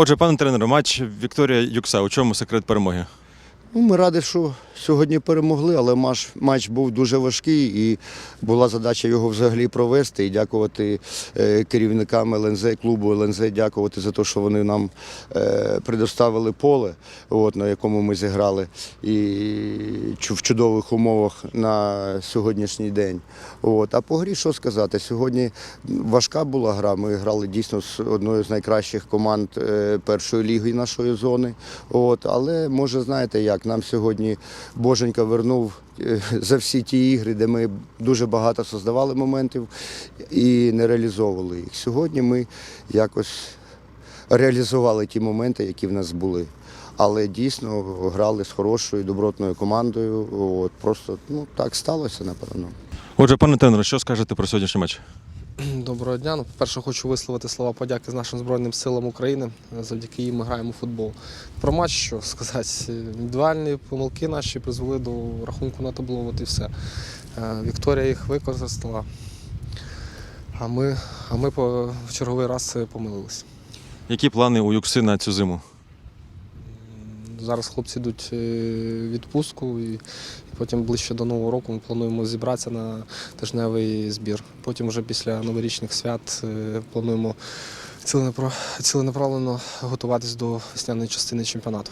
Отже, пане тренер, матч Вікторія Юкса. У чому секрет перемоги? Ну, ми раді, що сьогодні перемогли, але матч, матч був дуже важкий і була задача його взагалі провести. І дякувати е, керівникам ЛНЗ, клубу ЛНЗ, дякувати за те, що вони нам е, предоставили поле, от, на якому ми зіграли, і в чудових умовах на сьогоднішній день. От. А по грі що сказати? Сьогодні важка була гра. Ми грали дійсно з одною з найкращих команд е, першої ліги нашої зони. От. Але може, знаєте як, нам сьогодні Боженька вернув е, за всі ті ігри, де ми дуже багато создавали моментів і не реалізовували їх. Сьогодні ми якось реалізували ті моменти, які в нас були. Але дійсно грали з хорошою добротною командою. От просто ну так сталося, напевно. Отже, пане тренере, що скажете про сьогоднішній матч? Доброго дня. Ну, по-перше, хочу висловити слова подяки з нашим Збройним силам України. Завдяки їм ми граємо у футбол. Про матч, що сказати, індивідуальні помилки наші призвели до рахунку на табло, от і все. Е, Вікторія їх використала, а ми, а ми в черговий раз е, помилились. Які плани у Юкси на цю зиму? Зараз хлопці йдуть е, відпустку і, потім ближче до Нового року ми плануємо зібратися на тижневий збір. Потім вже після новорічних свят е, плануємо ціленаправлено готуватись до весняної частини чемпіонату.